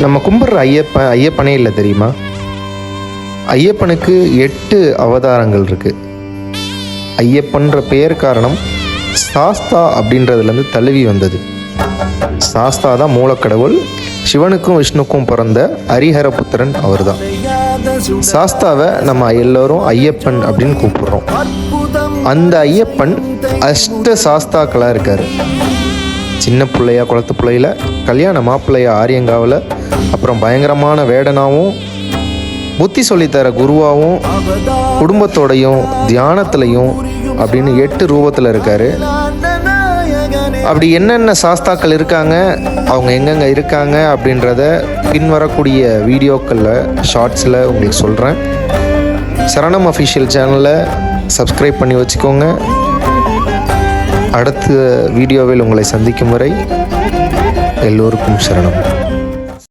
நம்ம கும்பிட்ற ஐயப்பன் ஐயப்பனே இல்லை தெரியுமா? ஐயப்பனுக்கு எட்டு அவதாரங்கள் இருக்கு. ஐயப்பன்ற பெயர் காரணம் சாஸ்தா அப்படின்றதுலேருந்து தழுவி வந்தது. சாஸ்தா தான் மூலக்கடவுள். சிவனுக்கும் விஷ்ணுக்கும் பிறந்த ஹரிஹரபுத்திரன் அவர்தான். சாஸ்தாவை நம்ம எல்லோரும் ஐயப்பன் அப்படின்னு கூப்பிடுறோம். அந்த ஐயப்பன் அஷ்ட சாஸ்தாக்களாக இருக்கார். சின்ன பிள்ளையா குளத்து பிள்ளையில் கல்யாண மாப்பிள்ளையா ஆரியங்காவில் அப்புறம் பயங்கரமான வேடனாவும் புத்தி சொல்லித்தர குருவாகவும் குடும்பத்தோடையும் தியானத்துலையும் அப்படின்னு எட்டு ரூபத்தில் இருக்காரு. அப்படி என்னென்ன சாஸ்தாக்கள் இருக்காங்க அவங்க எங்கெங்கே இருக்காங்க அப்படின்றத பின்வரக்கூடிய வீடியோக்களில் ஷார்ட்ஸில் உங்களுக்கு சொல்கிறேன் சரணம் அஃபிஷியல் சேனலை சப்ஸ்கிரைப் பண்ணி வச்சுக்கோங்க. அடுத்த வீடியோவில் உங்களை சந்திக்கும் வரை எல்லோருக்கும் சரணம்.